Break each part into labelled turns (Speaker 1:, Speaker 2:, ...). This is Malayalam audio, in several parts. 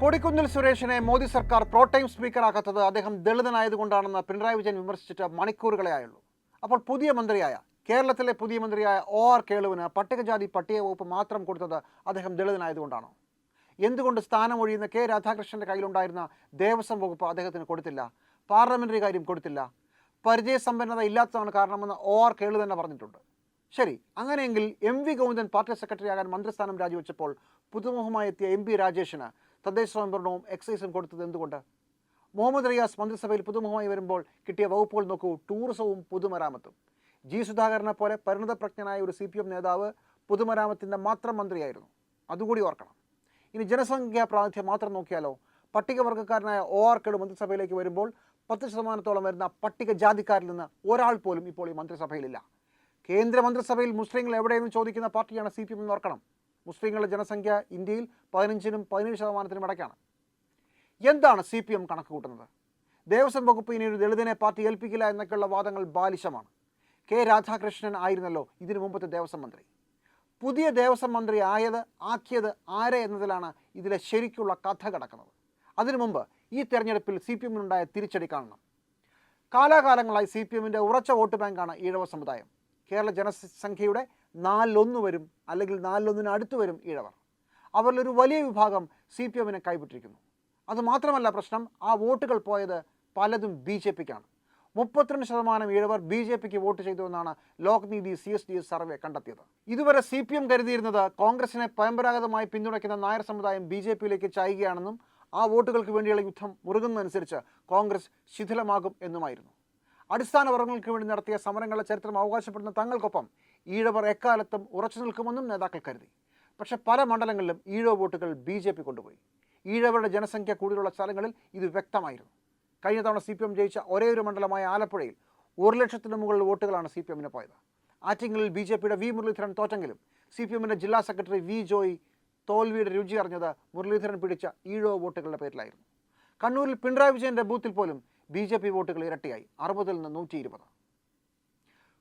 Speaker 1: കൊടിക്കുന്നിൽ സുരേഷിനെ മോദി സർക്കാർ പ്രോ ടൈം സ്പീക്കറാക്കാത്തത് അദ്ദേഹം ദളിതനായതുകൊണ്ടാണെന്ന് പിണറായി വിജയൻ വിമർശിച്ചിട്ട് മണിക്കൂറുകളെ ആയുള്ളൂ. അപ്പോൾ പുതിയ മന്ത്രിയായ കേരളത്തിലെ പുതിയ മന്ത്രിയായ ഒ ആർ കേളുവിന് പട്ടികജാതി പട്ടിക വകുപ്പ് മാത്രം കൊടുത്തത് അദ്ദേഹം ദളിതനായതുകൊണ്ടാണോ? എന്തുകൊണ്ട് സ്ഥാനമൊഴിയുന്ന കെ രാധാകൃഷ്ണന്റെ കയ്യിലുണ്ടായിരുന്ന ദേവസ്വം വകുപ്പ് അദ്ദേഹത്തിന് കൊടുത്തില്ല? പാർലമെന്ററി കാര്യം കൊടുത്തില്ല? പരിചയസമ്പന്നത ഇല്ലാത്തതാണ് കാരണമെന്ന് ഒ ആർ കേളു തന്നെ പറഞ്ഞിട്ടുണ്ട്. ശരി അങ്ങനെയെങ്കിൽ M V Govindan party secretary ആകാൻ മന്ത്രിസ്ഥാനം രാജിവെച്ചപ്പോൾ പുതുമുഖമായി എത്തിയ എം പി രാജേഷിന് തദ്ദേശ സ്വയംഭരണവും എക്സൈസും കൊടുത്തത് എന്തുകൊണ്ട്? മുഹമ്മദ് റിയാസ് മന്ത്രിസഭയിൽ പുതുമുഖമായി വരുമ്പോൾ കിട്ടിയ വകുപ്പുകൾ നോക്കൂ ടൂറിസവും പുതുമരാമത്തും. ജി സുധാകരനെ പോലെ പരിണതപ്രജ്ഞനായ ഒരു സി പി എം നേതാവ് പൊതുമരാമത്തിന്റെ മാത്രം മന്ത്രിയായിരുന്നു. അതുകൂടി ഓർക്കണം. ഇനി ജനസംഖ്യാ പ്രാതിനിധ്യം മാത്രം നോക്കിയാലോ പട്ടികവർഗക്കാരനായ ഒ ആർ കേളു മന്ത്രിസഭയിലേക്ക് വരുമ്പോൾ പത്ത് ശതമാനത്തോളം വരുന്ന പട്ടികജാതിക്കാരിൽ നിന്ന് ഒരാൾ പോലും ഇപ്പോൾ ഈ മന്ത്രിസഭയിലില്ല. കേന്ദ്ര മന്ത്രിസഭയിൽ മുസ്ലിങ്ങൾ എവിടെയെന്ന് ചോദിക്കുന്ന പാർട്ടിയാണ് സി പി എം എന്ന് ഓർക്കണം. മുസ്ലിങ്ങളുടെ ജനസംഖ്യ ഇന്ത്യയിൽ പതിനഞ്ചിനും പതിനേഴ് ശതമാനത്തിനും ഇടയ്ക്കാണ്. എന്താണ് സി പി എം കണക്ക് കൂട്ടുന്നത്? ദേവസ്വം വകുപ്പ് ഇനി ഒരു ദളിതനെ പാർട്ടി ഏൽപ്പിക്കില്ല എന്നൊക്കെയുള്ള വാദങ്ങൾ ബാലിശമാണ്. കെ രാധാകൃഷ്ണൻ ആയിരുന്നല്ലോ ഇതിനു മുമ്പത്തെ ദേവസ്വം മന്ത്രി. പുതിയ ദേവസ്വം മന്ത്രി ആയത് ആക്കിയത് ആരെ എന്നതിലാണ് ഇതിലെ ശരിക്കുള്ള കഥ കിടക്കുന്നത്. അതിനു മുമ്പ് ഈ തെരഞ്ഞെടുപ്പിൽ സി പി എമ്മിനുണ്ടായ തിരിച്ചടി കാണണം. കാലാകാലങ്ങളായി സി പി എമ്മിന്റെ ഉറച്ച വോട്ട് ബാങ്കാണ് ഈഴവ സമുദായം. കേരള ജനസംഖ്യയുടെ നാലിലൊന്ന് വരും അല്ലെങ്കിൽ നാലിലൊന്നിന് അടുത്ത് വരും ഈഴവർ. അവരിലൊരു വലിയ വിഭാഗം സി പി എമ്മിനെ കൈവിട്ടിരിക്കുന്നു. അതുമാത്രമല്ല പ്രശ്നം ആ വോട്ടുകൾ പോയത് പലതും ബി ജെ പിക്കാണ്. മുപ്പത്തിരണ്ട് ശതമാനം ഈഴവർ ബി ജെ പിക്ക് വോട്ട് ചെയ്തു എന്നാണ് Lokniti C S D S survey കണ്ടെത്തിയത്. ഇതുവരെ സി പി എം കരുതിയിരുന്നത് കോൺഗ്രസിനെ പരമ്പരാഗതമായി പിന്തുണയ്ക്കുന്ന നായർ സമുദായം ബി ജെ പിയിലേക്ക് ചായുകയാണെന്നും ആ വോട്ടുകൾക്ക് വേണ്ടിയുള്ള യുദ്ധം മുറുകുന്നതനുസരിച്ച് കോൺഗ്രസ് ശിഥിലമാകും എന്നുമായിരുന്നു. അടിസ്ഥാന വർഗങ്ങൾക്ക് വേണ്ടി നടത്തിയ സമരങ്ങളുടെ ചരിത്രം അവകാശപ്പെടുന്ന തങ്ങൾക്കൊപ്പം ഈഴവർ എക്കാലത്തും ഉറച്ചു നിൽക്കുമെന്നും നേതാക്കൾ കരുതി. പക്ഷേ പല മണ്ഡലങ്ങളിലും ഈഴവ വോട്ടുകൾ ബി ജെ പി കൊണ്ടുപോയി. ഈഴവരുടെ ജനസംഖ്യ കൂടുതലുള്ള സ്ഥലങ്ങളിൽ ഇത് വ്യക്തമായിരുന്നു. കഴിഞ്ഞ തവണ സി പി എം ജയിച്ച ഒരേ ഒരു മണ്ഡലമായ ആലപ്പുഴയിൽ ഒരു ലക്ഷത്തിന് മുകളിൽ വോട്ടുകളാണ് സി പി എമ്മിന് പോയത്. ആറ്റിങ്ങലിൽ ബി ജെ പിയുടെ വി മുരളീധരൻ തോറ്റെങ്കിലും സി പി എമ്മിന്റെ ജില്ലാ സെക്രട്ടറി വി ജോയ് തോൽവിയുടെ രുചി അറിഞ്ഞത് മുരളീധരൻ പിടിച്ച ഈഴവ വോട്ടുകളുടെ പേരിലായിരുന്നു. കണ്ണൂരിൽ പിണറായി വിജയന്റെ ബൂത്തിൽ പോലും ബി ജെ പി വോട്ടുകൾ ഇരട്ടിയായി. അറുപതിൽ നിന്ന് നൂറ്റി ഇരുപത്.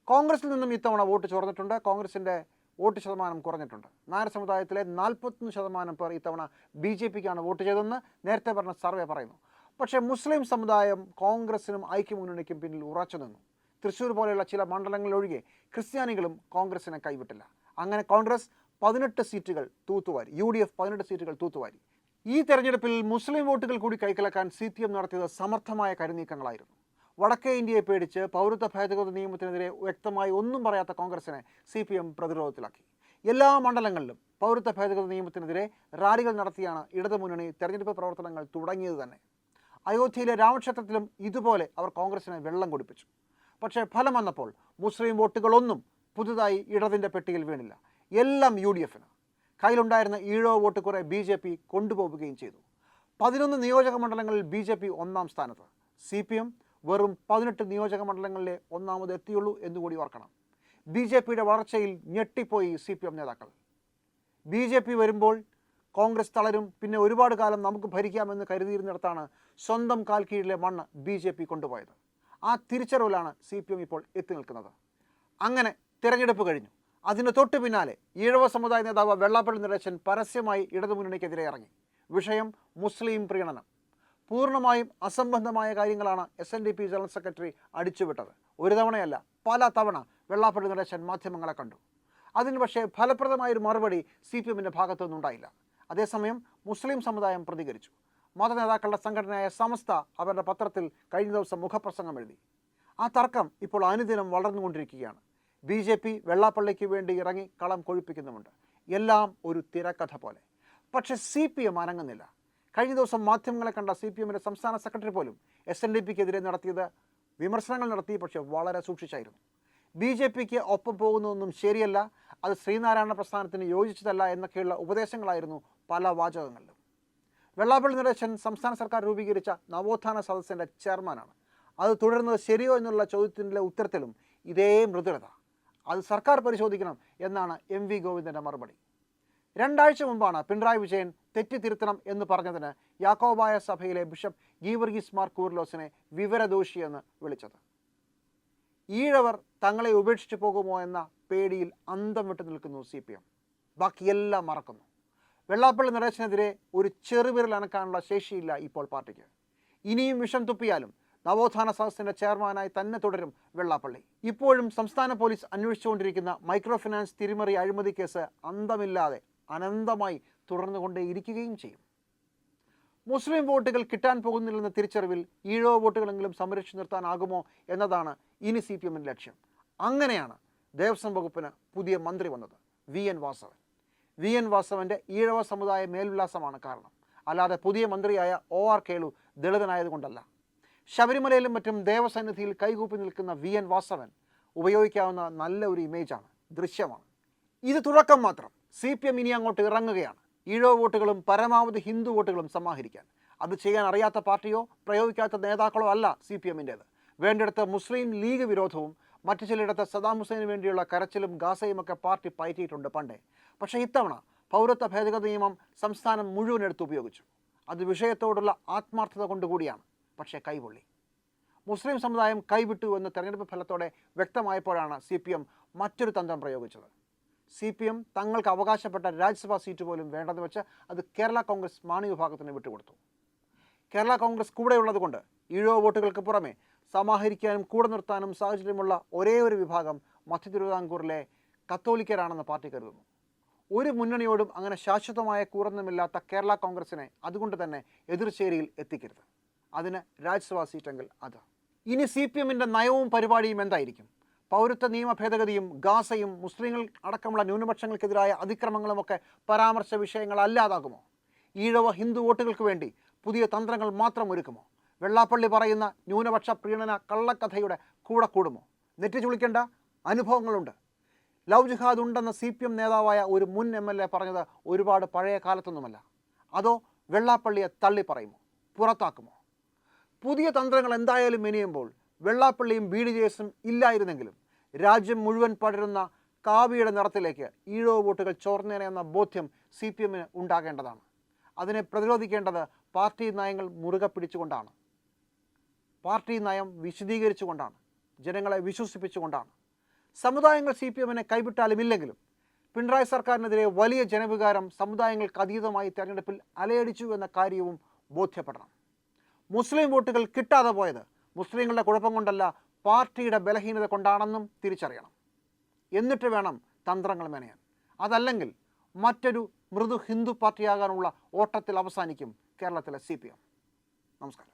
Speaker 1: കോൺഗ്രസിൽ നിന്നും ഇത്തവണ വോട്ട് ചോർന്നിട്ടുണ്ട്. കോൺഗ്രസിന്റെ വോട്ട് ശതമാനം കുറഞ്ഞിട്ടുണ്ട്. നായർ സമുദായത്തിലെ നാൽപ്പത്തൊന്ന് ശതമാനം പേർ ഇത്തവണ ബി ജെ പിക്കാണ് വോട്ട് ചെയ്തതെന്ന് നേരത്തെ പറഞ്ഞ സർവേ പറയുന്നു. പക്ഷേ മുസ്ലിം സമുദായം കോൺഗ്രസിനും ഐക്യമുന്നണിക്കും പിന്നിൽ ഉറച്ചു നിന്നു. തൃശ്ശൂർ പോലെയുള്ള ചില മണ്ഡലങ്ങളിലൊഴികെ ക്രിസ്ത്യാനികളും കോൺഗ്രസിനെ കൈവിട്ടില്ല. അങ്ങനെ കോൺഗ്രസ് പതിനെട്ട് സീറ്റുകൾ തൂത്തുവാരി. യു ഡി എഫ് പതിനെട്ട് സീറ്റുകൾ തൂത്തുവാരി. ഈ തെരഞ്ഞെടുപ്പിൽ മുസ്ലിം വോട്ടുകൾ കൂടി കൈക്കലക്കാൻ സി പി എം നടത്തിയത് സമർത്ഥമായ കരുനീക്കങ്ങളായിരുന്നു. വടക്കേ ഇന്ത്യയെ പേടിച്ച് പൗരത്വ ഭേദഗതി നിയമത്തിനെതിരെ വ്യക്തമായി ഒന്നും പറയാത്ത കോൺഗ്രസിനെ സി പി എം പ്രതിരോധത്തിലാക്കി. എല്ലാ മണ്ഡലങ്ങളിലും പൗരത്വ ഭേദഗതി നിയമത്തിനെതിരെ റാലികൾ നടത്തിയാണ് ഇടതുമുന്നണി തെരഞ്ഞെടുപ്പ് പ്രവർത്തനങ്ങൾ തുടങ്ങിയത് തന്നെ. അയോധ്യയിലെ രാമക്ഷേത്രത്തിലും ഇതുപോലെ അവർ കോൺഗ്രസിനെ വെള്ളം കുടിപ്പിച്ചു. പക്ഷേ ഫലം വന്നപ്പോൾ മുസ്ലിം വോട്ടുകളൊന്നും പുതുതായി ഇടതിന്റെ പെട്ടിയിൽ വീണില്ല. എല്ലാം യു ഡി എഫിന് കയ്യിലുണ്ടായിരുന്ന ഈഴോ വോട്ട് കുറെ ബി ജെ പി കൊണ്ടുപോവുകയും ചെയ്തു. പതിനൊന്ന് നിയോജക മണ്ഡലങ്ങളിൽ ബി ജെ പി ഒന്നാം സ്ഥാനത്ത്. സി പി എം വെറും പതിനെട്ട് നിയോജക മണ്ഡലങ്ങളിലെ ഒന്നാമത് എത്തിയുള്ളൂ എന്നുകൂടി ഓർക്കണം. ബി ജെ പിയുടെ വളർച്ചയിൽ ഞെട്ടിപ്പോയി സി പി എം നേതാക്കൾ. ബി ജെ പി വരുമ്പോൾ കോൺഗ്രസ് തളരും പിന്നെ ഒരുപാട് കാലം നമുക്ക് ഭരിക്കാമെന്ന് കരുതിയിരുന്നിടത്താണ് സ്വന്തം കാൽ കീഴിലെ മണ്ണ് ബി ജെ പി കൊണ്ടുപോയത്. ആ തിരിച്ചറിവിലാണ് സി പി എം ഇപ്പോൾ എത്തി നിൽക്കുന്നത്. അങ്ങനെ തിരഞ്ഞെടുപ്പ് കഴിഞ്ഞു. അതിന് തൊട്ടു പിന്നാലെ ഈഴവ സമുദായ നേതാവ് വെള്ളാപ്പള്ളി നടേശൻ പരസ്യമായി ഇടതുമുന്നണിക്കെതിരെ ഇറങ്ങി. വിഷയം മുസ്ലിം പ്രീണനം. പൂർണമായും അസംബന്ധമായ കാര്യങ്ങളാണ് S N D P general secretary അടിച്ചുവിട്ടത്. ഒരു തവണയല്ല പല തവണ വെള്ളാപ്പള്ളി നടേശൻ മാധ്യമങ്ങളെ കണ്ടു. അതിന് പക്ഷേ ഫലപ്രദമായൊരു മറുപടി സി പി എമ്മിന്റെ ഭാഗത്തുനിന്നുണ്ടായില്ല അതേസമയം മുസ്ലിം സമുദായം പ്രതികരിച്ചു. മതനേതാക്കളുടെ സംഘടനയായ സമസ്ത അവരുടെ പത്രത്തിൽ കഴിഞ്ഞ ദിവസം മുഖപ്രസംഗം എഴുതി. ആ തർക്കം ഇപ്പോൾ അനുദിനം വളർന്നുകൊണ്ടിരിക്കുകയാണ്. ബി ജെ പി വെള്ളാപ്പള്ളിക്ക് വേണ്ടി ഇറങ്ങി കളം കൊഴിപ്പിക്കുന്നുമുണ്ട്. എല്ലാം ഒരു തിരക്കഥ പോലെ. പക്ഷേ സി പി എം അനങ്ങുന്നില്ല. കഴിഞ്ഞ ദിവസം മാധ്യമങ്ങളെ കണ്ട സി പി എമ്മിന്റെ സംസ്ഥാന സെക്രട്ടറി പോലും എസ് എൻ ഡി പിക്കെതിരെ നടത്തിയത് വിമർശനങ്ങൾ നടത്തി പക്ഷേ വളരെ സൂക്ഷിച്ചായിരുന്നു. ബി ജെ പിക്ക് ഒപ്പം പോകുന്നതൊന്നും ശരിയല്ല അത് ശ്രീനാരായണ പ്രസ്ഥാനത്തിന് യോജിച്ചതല്ല എന്നൊക്കെയുള്ള ഉപദേശങ്ങളായിരുന്നു പല വാചകങ്ങളിലും. വെള്ളാപ്പള്ളി നടേശൻ സംസ്ഥാന സർക്കാർ രൂപീകരിച്ച നവോത്ഥാന സദസ്സിന്റെ ചെയർമാനാണ്. അത് തുടരുന്നത് ശരിയോ എന്നുള്ള ചോദ്യത്തിന്റെ ഉത്തരത്തിലും ഇതേ മൃദുലത. അത് സർക്കാർ പരിശോധിക്കണം എന്നാണ് എം വി ഗോവിന്ദന്റെ മറുപടി. രണ്ടാഴ്ച മുമ്പാണ് പിണറായി വിജയൻ തെറ്റിത്തിരുത്തണം എന്ന് പറഞ്ഞതിന് യാക്കോബായ സഭയിലെ ബിഷപ്പ് ഗീവർഗീസ് മാർ കൂർലോസിനെ വിവരദോഷിയെന്ന് വിളിച്ചത്. ഈഴവർ തങ്ങളെ ഉപേക്ഷിച്ചു പോകുമോ എന്ന പേടിയിൽ അന്തം വിട്ടു നിൽക്കുന്നു സി പി എം. ബാക്കിയെല്ലാം മറക്കുന്നു. വെള്ളാപ്പള്ളി നടേശനെതിരെ ഒരു ചെറുവിരൽ അനക്കാനുള്ള ശേഷിയില്ല ഇപ്പോൾ പാർട്ടിക്ക്. ഇനിയും വിഷം തുപ്പിയാലും നവോത്ഥാന സദസ്സിന്റെ ചെയർമാനായി തന്നെ തുടരും വെള്ളാപ്പള്ളി. ഇപ്പോഴും സംസ്ഥാന പോലീസ് അന്വേഷിച്ചുകൊണ്ടിരിക്കുന്ന മൈക്രോ ഫിനാൻസ് തിരിമറി അഴിമതി കേസ് അന്തമില്ലാതെ അനന്തമായി തുടർന്നുകൊണ്ടേയിരിക്കുകയും ചെയ്യും. മുസ്ലിം വോട്ടുകൾ കിട്ടാൻ പോകുന്നില്ലെന്ന തിരിച്ചറിവിൽ ഈഴോ വോട്ടുകളെങ്കിലും സംരക്ഷിച്ചു നിർത്താനാകുമോ എന്നതാണ് ഇനി സി പി എമ്മിന്റെ ലക്ഷ്യം. അങ്ങനെയാണ് ദേവസ്വം വകുപ്പിന് പുതിയ മന്ത്രി വന്നത് V N Vasavan. V N വാസവന്റെ Ezhava സമുദായ മേൽവിലാസമാണ് കാരണം. അല്ലാതെ പുതിയ മന്ത്രിയായ ഒ ആർ കേളു ദളിതനായതുകൊണ്ടല്ല. ശബരിമലയിലും മറ്റും ദേവസന്നിധിയിൽ കൈകൂപ്പി നിൽക്കുന്ന വി എൻ വാസവൻ ഉപയോഗിക്കാവുന്ന നല്ല ഒരു ഇമേജാണ് ദൃശ്യമാണ്. ഇത് തുടക്കം മാത്രം. സി പി എം ഇനി അങ്ങോട്ട് ഇറങ്ങുകയാണ്. ഈഴോ വോട്ടുകളും പരമാവധി ഹിന്ദു വോട്ടുകളും സമാഹരിക്കാൻ. അത് ചെയ്യാൻ അറിയാത്ത പാർട്ടിയോ പ്രയോഗിക്കാത്ത നേതാക്കളോ അല്ല സി പി എമ്മിന്റേത്. വേണ്ടിടത്ത് മുസ്ലിം ലീഗ് വിരോധവും മറ്റു ചിലയിടത്ത് സദാം ഹുസൈന് വേണ്ടിയുള്ള കരച്ചിലും ഗാസയും ഒക്കെ പാർട്ടി പയറ്റിയിട്ടുണ്ട് പണ്ടേ. പക്ഷേ ഇത്തവണ പൗരത്വ ഭേദഗതി നിയമം സംസ്ഥാനം മുഴുവൻ എടുത്ത് ഉപയോഗിച്ചു. അത് വിഷയത്തോടുള്ള ആത്മാർത്ഥത കൊണ്ടുകൂടിയാണ്. പക്ഷേ കൈപൊള്ളി. മുസ്ലിം സമുദായം കൈവിട്ടു എന്ന തെരഞ്ഞെടുപ്പ് ഫലത്തോടെ വ്യക്തമായപ്പോഴാണ് സി മറ്റൊരു തന്ത്രം പ്രയോഗിച്ചത്. സി പി എം തങ്ങൾക്ക് അവകാശപ്പെട്ട രാജ്യസഭാ സീറ്റ് പോലും വേണ്ടെന്ന് വെച്ച് അത് കേരള കോൺഗ്രസ് മാണി വിഭാഗത്തിന് വിട്ടുകൊടുത്തു. കേരള കോൺഗ്രസ് കൂടെയുള്ളത് കൊണ്ട് ഈഴോ വോട്ടുകൾക്ക് പുറമെ സമാഹരിക്കാനും കൂടെ നിർത്താനും സാഹചര്യമുള്ള ഒരേ ഒരു വിഭാഗം മധ്യ തിരുവിതാംകൂറിലെ കത്തോലിക്കരാണെന്ന് പാർട്ടി കരുതുന്നു. ഒരു മുന്നണിയോടും അങ്ങനെ ശാശ്വതമായ കൂറൊന്നുമില്ലാത്ത കേരള കോൺഗ്രസിനെ അതുകൊണ്ട് തന്നെ എതിർചേരിയിൽ എത്തിക്കരുത്. അതിന് രാജ്യസഭാ സീറ്റെങ്കിൽ അത്. ഇനി സി പി എമ്മിന്റെ നയവും പരിപാടിയും എന്തായിരിക്കും? പൗരത്വ നിയമ ഭേദഗതിയും ഗാസയും മുസ്ലിങ്ങൾ അടക്കമുള്ള ന്യൂനപക്ഷങ്ങൾക്കെതിരായ അതിക്രമങ്ങളുമൊക്കെ പരാമർശ വിഷയങ്ങൾ അല്ലാതാകുമോ? ഈഴവ ഹിന്ദു വോട്ടുകൾക്ക് വേണ്ടി പുതിയ തന്ത്രങ്ങൾ മാത്രം ഒരുക്കുമോ? വെള്ളാപ്പള്ളി പറയുന്ന ന്യൂനപക്ഷ പ്രീണന കള്ളക്കഥയുടെ കൂടെ കൂടുമോ? നെറ്റി ചുളിക്കേണ്ട അനുഭവങ്ങളുണ്ട്. ലവ് ജിഹാദ് ഉണ്ടെന്ന സി പി എം നേതാവായ ഒരു മുൻ എം എൽ എ പറഞ്ഞത് ഒരുപാട് പഴയ കാലത്തൊന്നുമല്ല. അതോ വെള്ളാപ്പള്ളിയെ തള്ളി പറയുമോ? പുറത്താക്കുമോ? പുതിയ തന്ത്രങ്ങൾ എന്തായാലും മെനിയുമ്പോൾ വെള്ളാപ്പള്ളിയും ബി ഡി ഇല്ലായിരുന്നെങ്കിലും രാജ്യം മുഴുവൻ പടരുന്ന കാവിയുടെ നിറത്തിലേക്ക് ഈഴോ വോട്ടുകൾ ചോർന്നേനെ എന്ന ബോധ്യം സി പി എമ്മിന് ഉണ്ടാകേണ്ടതാണ്. അതിനെ പ്രതിരോധിക്കേണ്ടത് പാർട്ടി നയങ്ങൾ മുറുകെ പിടിച്ചുകൊണ്ടാണ്. പാർട്ടി നയം വിശദീകരിച്ചുകൊണ്ടാണ്. ജനങ്ങളെ വിശ്വസിപ്പിച്ചുകൊണ്ടാണ്. സമുദായങ്ങൾ സി പി എമ്മിനെ കൈവിട്ടാലും ഇല്ലെങ്കിലും പിണറായി സർക്കാരിനെതിരെ വലിയ ജനവികാരം സമുദായങ്ങൾക്ക് അതീതമായി തെരഞ്ഞെടുപ്പിൽ അലയടിച്ചു എന്ന കാര്യവും ബോധ്യപ്പെടണം. മുസ്ലിം വോട്ടുകൾ കിട്ടാതെ പോയത് മുസ്ലിങ്ങളുടെ കുഴപ്പം കൊണ്ടല്ല പാർട്ടിയുടെ ബലഹീനത കൊണ്ടാണെന്നും തിരിച്ചറിയണം. എന്നിട്ട് വേണം തന്ത്രങ്ങൾ മെനയാൻ. അതല്ലെങ്കിൽ മറ്റൊരു മൃദു ഹിന്ദു പാർട്ടിയാകാനുള്ള ഓട്ടത്തിൽ അവസാനിക്കും കേരളത്തിലെ സി നമസ്കാരം.